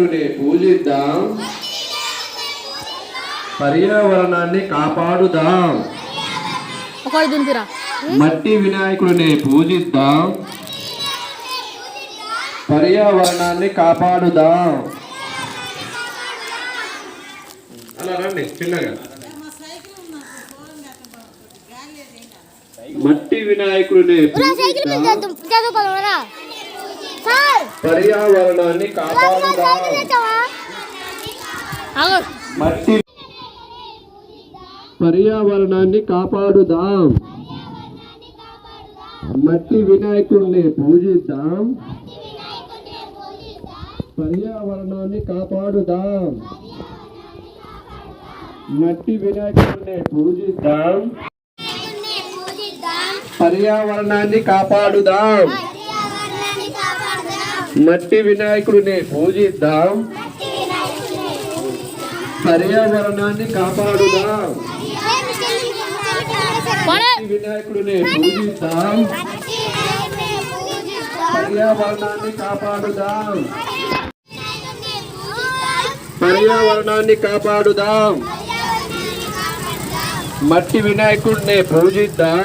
వినాయకుడిని పూజిద్దాం. పర్యావరణాన్ని కాపాడుదాం. మట్టి వినాయకుడిని పూజిద్దాం. పర్యావరణాన్ని కాపాడుదాం. అలా రండి చిన్నగా. మట్టి వినాయకుడిని పర్యావరణాన్ని కాపాడుదాం. మట్టి పర్యావరణాన్ని కాపాడుదాం. మట్టి వినాయకుడిని పూజిద్దాం. పర్యావరణాన్ని కాపాడుదాం. మట్టి వినాయకుడిని పూజిద్దాం. పర్యావరణాన్ని కాపాడుదాం. మట్టి వినాయకుడిని పూజిద్దాం. పర్యావరణాన్ని కాపాడుదాం. మట్టి వినాయకుడిని పూజిద్దాం. పర్యావరణాన్ని కాపాడుదాం. పర్యావరణాన్ని కాపాడుదాం. మట్టి వినాయకుడిని పూజిద్దాం.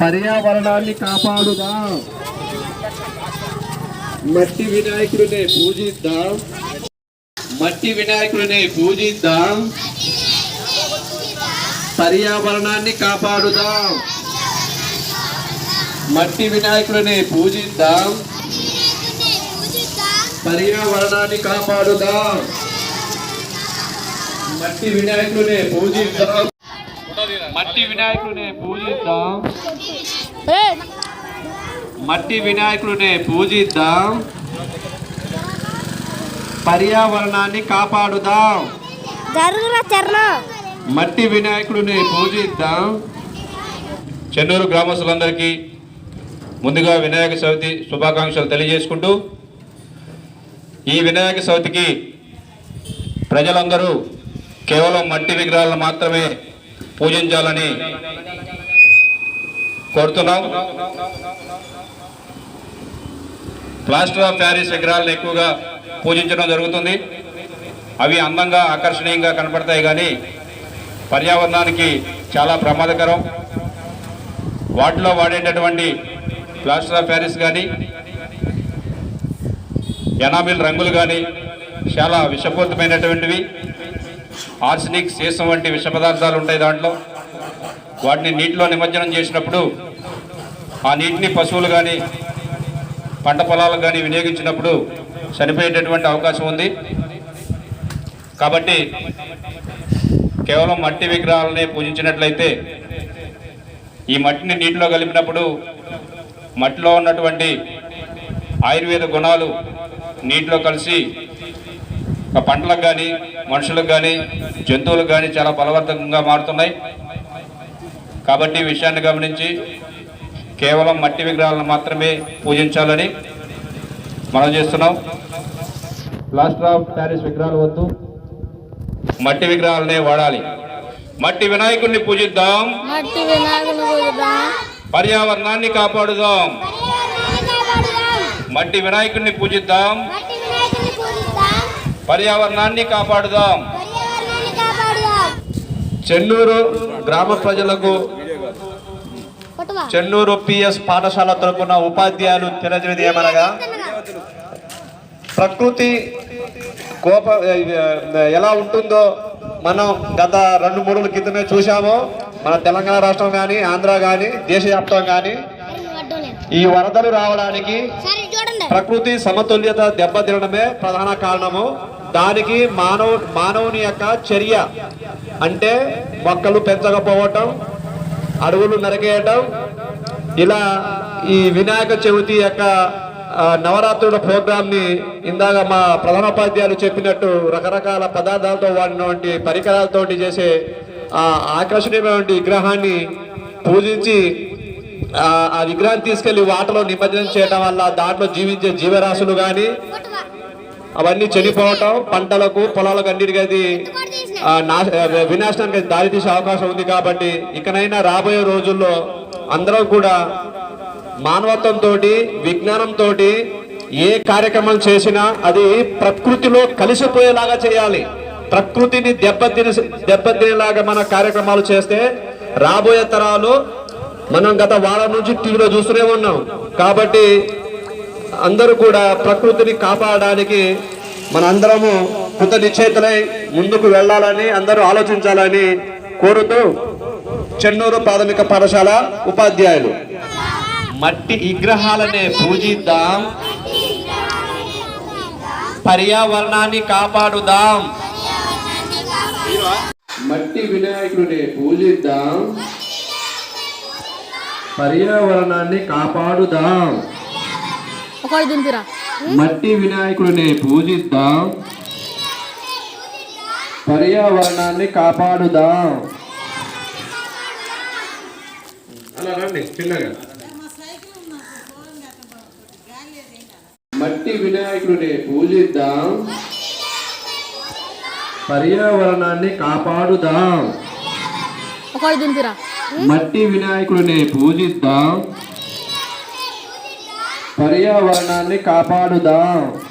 పర్యావరణాన్ని కాపాడుదాం. మట్టి వినాయకుడిని పూజిద్దాం. మట్టి వినాయకుడిని పూజిద్దాం. పర్యావరణాన్ని కాపాడుదాం. మట్టి వినాయకుడిని పూజిద్దాం. పర్యావరణాన్ని కాపాడుదాం. మట్టి వినాయకుడిని పూజిద్దాం. మట్టి వినాయకుడిని పూజిద్దాం. ఏ మట్టి వినాయకుడిని పూజిద్దాం. పర్యావరణాన్ని కాపాడుదాం. మట్టి వినాయకుడిని పూజిద్దాం. చెన్నూరు గ్రామస్తులందరికీ ముందుగా వినాయక చవితి శుభాకాంక్షలు తెలియజేసుకుంటూ ఈ వినాయక చవితికి ప్రజలందరూ కేవలం మట్టి విగ్రహాలను మాత్రమే పూజించాలని కోరుతున్నాం. ప్లాస్టర్ ఆఫ్ ప్యారిస్ విగ్రహాలను ఎక్కువగా పూజించడం జరుగుతుంది. అవి అందంగా ఆకర్షణీయంగా కనపడతాయి కానీ పర్యావరణానికి చాలా ప్రమాదకరం. వాటిలో వాడేటటువంటి ప్లాస్టర్ ఆఫ్ ప్యారిస్ కానీ ఎనామిల్ రంగులు కానీ చాలా విషపూరితమైనటువంటివి. ఆర్సినిక్ సీసం వంటి విష పదార్థాలు ఉంటాయి దాంట్లో. వాటిని నీటిలో నిమజ్జనం చేసినప్పుడు ఆ నీటిని పశువులు కానీ పంట పొలాలకు కానీ వినియోగించినప్పుడు చనిపోయేటటువంటి అవకాశం ఉంది. కాబట్టి కేవలం మట్టి విగ్రహాలనే పూజించినట్లయితే ఈ మట్టిని నీటిలో కలిపినప్పుడు మట్టిలో ఉన్నటువంటి ఆయుర్వేద గుణాలు నీటిలో కలిసి పంటలకు కానీ మనుషులకు కానీ జంతువులకు కానీ చాలా బలవర్ధకంగా మారుతున్నాయి. కాబట్టి ఈ విషయాన్ని గమనించి కేవలం మట్టి విగ్రహాలను మాత్రమే పూజించాలని మనం చేస్తున్నాం. ప్లాస్టర్ ఆఫ్ ప్యారిస్ విగ్రహాలు వద్దు. మట్టి విగ్రహాలనే వాడాలి. మట్టి వినాయకుడిని పూజిద్దాం. మట్టి వినాయకుని పూజిద్దాం. పర్యావరణాన్ని కాపాడుదాం. మట్టి వినాయకుడిని పూజిద్దాం. పర్యావరణాన్ని కాపాడుదాం. పర్యావరణాన్ని కాపాడుదాం. చెన్నూరు గ్రామ ప్రజలకు చెన్నూరు పిఎస్ పాఠశాల తరపున ఉపాధ్యాయులు తెలియజేది ఏమనగా ప్రకృతి కోప ఎలా ఉంటుందో మనం గత రెండు మూడు రోజుల క్రితమే చూసాము మన తెలంగాణ రాష్ట్రం కానీ ఆంధ్ర కానీ దేశవ్యాప్తం కానీ ఈ వరదలు రావడానికి ప్రకృతి సమతుల్యత దెబ్బతినడమే ప్రధాన కారణము. దానికి మానవ మానవుని యొక్క చర్య అంటే మొక్కలు పెంచకపోవటం అడవులు నరికేయటం ఇలా ఈ వినాయక చవితి యొక్క నవరాత్రుల ప్రోగ్రాంని ఇందాక మా ప్రధానోపాధ్యాయులు చెప్పినట్టు రకరకాల పదార్థాలతో వాడినటువంటి పరికరాలతోటి చేసే ఆకర్షణీయమైనటువంటి విగ్రహాన్ని పూజించి ఆ విగ్రహాన్ని తీసుకెళ్ళి వాటలో నిమజ్జనం చేయడం వల్ల దాంట్లో జీవించే జీవరాశులు కానీ అవన్నీ చనిపోవటం పంటలకు పొలాలకు అన్నిటికీ అది నాశ వినాశనానికి దారితీసే దారి తీసే అవకాశం ఉంది కాబట్టి ఇకనైనా రాబోయే రోజుల్లో అందరం కూడా మానవత్వంతో విజ్ఞానంతో ఏ కార్యక్రమం చేసినా అది ప్రకృతిలో కలిసిపోయేలాగా చేయాలి. ప్రకృతిని దెబ్బతిని దెబ్బతినేలాగా మన కార్యక్రమాలు చేస్తే రాబోయే తరాలు మనం గత వారం నుంచి టీవీలో చూస్తూనే ఉన్నాం. కాబట్టి అందరూ కూడా ప్రకృతిని కాపాడడానికి మన అందరము కృత నిశ్చేతలై ముందుకు వెళ్ళాలని అందరూ ఆలోచించాలని కోరుతూ చెన్నూరు ప్రాథమిక పాఠశాల ఉపాధ్యాయులు. మట్టి విగ్రహాలనే పూజిద్దాం. పర్యావరణాన్ని కాపాడుదాం. మట్టి వినాయకుడిని పూజిద్దాం. పర్యావరణాన్ని కాపాడుదాం. మట్టి వినాయకుడిని పూజిద్దాం. పర్యావరణాన్ని కాపాడుదాం. అలా రండి చిన్నగా. మట్టి వినాయకుడిని పూజిద్దాం. పర్యావరణాన్ని కాపాడుదాం. మట్టి వినాయకుడిని పూజిద్దాం. పర్యావరణాన్ని కాపాడుదాం.